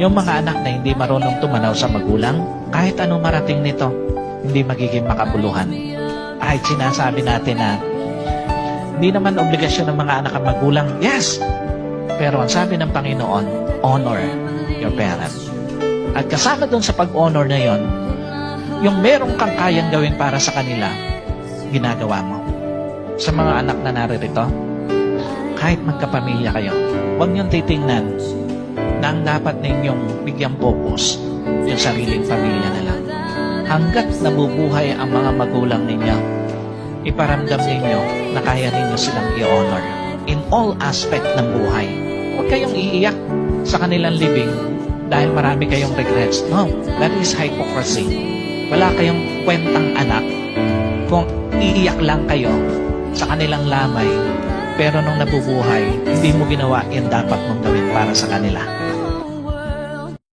Yung mga anak na hindi marunong tumanaw sa magulang, kahit ano marating nito, hindi magiging makabuluhan. Kahit sinasabi natin na hindi naman obligasyon ng mga anak ang magulang, yes! Pero ang sabi ng Panginoon, honor your parents. At kasama doon sa pag-honor na yon, yung merong kang kayang gawin para sa kanila, ginagawa mo. Sa mga anak na naririto, kahit magkapamilya kayo, huwag niyong titingnan na ang dapat ninyong bigyan focus yung sariling pamilya na lang. Hanggat nabubuhay ang mga magulang ninyo, iparamdam ninyo na kaya ninyo silang i-honor in all aspect ng buhay. Huwag kayong iiyak sa kanilang living dahil marami kayong regrets. No, that is hypocrisy. Wala kayong kwentang anak kung iiyak lang kayo sa kanilang lamay pero nung nabubuhay, hindi mo ginawa yung dapat mong gawin para sa kanila.